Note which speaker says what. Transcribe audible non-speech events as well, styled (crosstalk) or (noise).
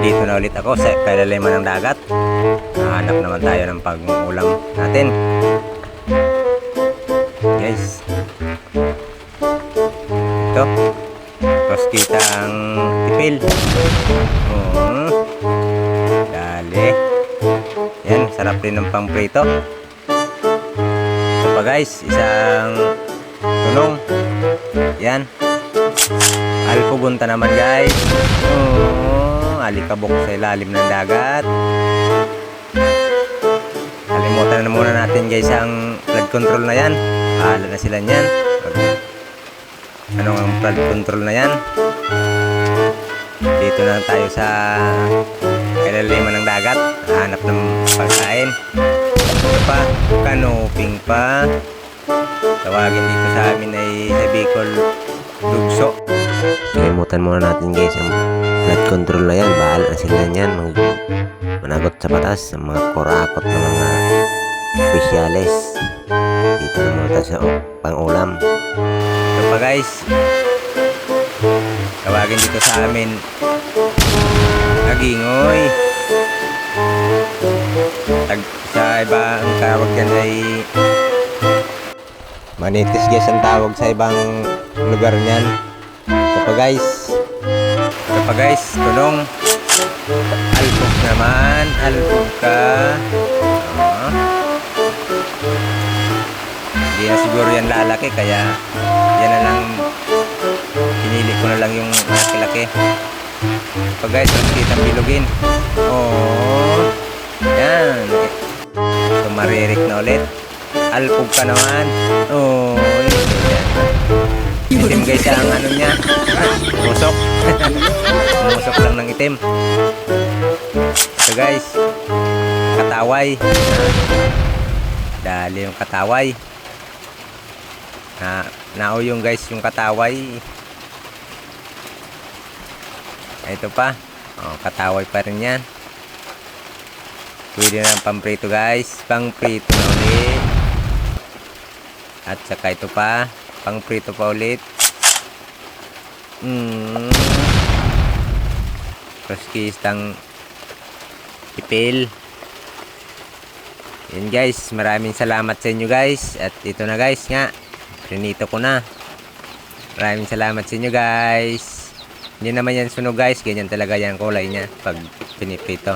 Speaker 1: Nandito na ulit ako sa kailaliman ng dagat. Hanap naman tayo ng pag-ulam natin. Guys. Ito. Tapos kita ang tipil. Oo. Dali. Yan, sarap rin ng pangprito. Ito pa guys, isang tunong. Yan. Alpugunta naman guys. Oh, alikabok sa ilalim ng dagat. Kalimutan na muna natin guys ang flood control na yan. Bahala na sila niyan. Ano ang flood control na yan? Dito na tayo sa kalaliman ng dagat. Hanap ng pagkain. Ito pa, kanoping pa. Tawagin dito sa amin ay sa Bicol Lugso. Kalimutan muna natin guys ang flood control na yan. Bahala na sila niyan. Managot sa batas ng mga korakot ng mga opisyalis. Dito na muna tayo sa pang-ulam. Ito pa guys. Tawagin dito sa amin. Nagingoy. Tag sa iba ang tawag dyan ay Manitis guys ang tawag sa ibang lugar niyan. Ito pa guys. Pa guys, tulong. Alpog naman, alpog ka. Ah. Hindi na siguro yan lalaki kaya yan na lang pinili ko na lang yung laki-laki. Pa guys, ang kitang bilugin. Oh. Yan. Ito maririk na ulit. Alpog ka naman. Oh, yan. Itim guys ang ano niya. Musok. (laughs) Musok lang ng itim. Ito guys. Kataway. Dali yung kataway. Na nao yung guys yung kataway. Ito pa. Oh, kataway pa rin yan. Pwede na pamprito guys. Pangprito na ulit. At saka ito pa. Pangprito pa ulit. Mm. Kroskistang ipil. Yan guys. Maraming salamat sa inyo guys. At ito na guys nga. Prinito ko na. Maraming salamat sa inyo guys. Hindi naman yan sunog guys. Ganyan talaga yan kulay niya pag piniprito.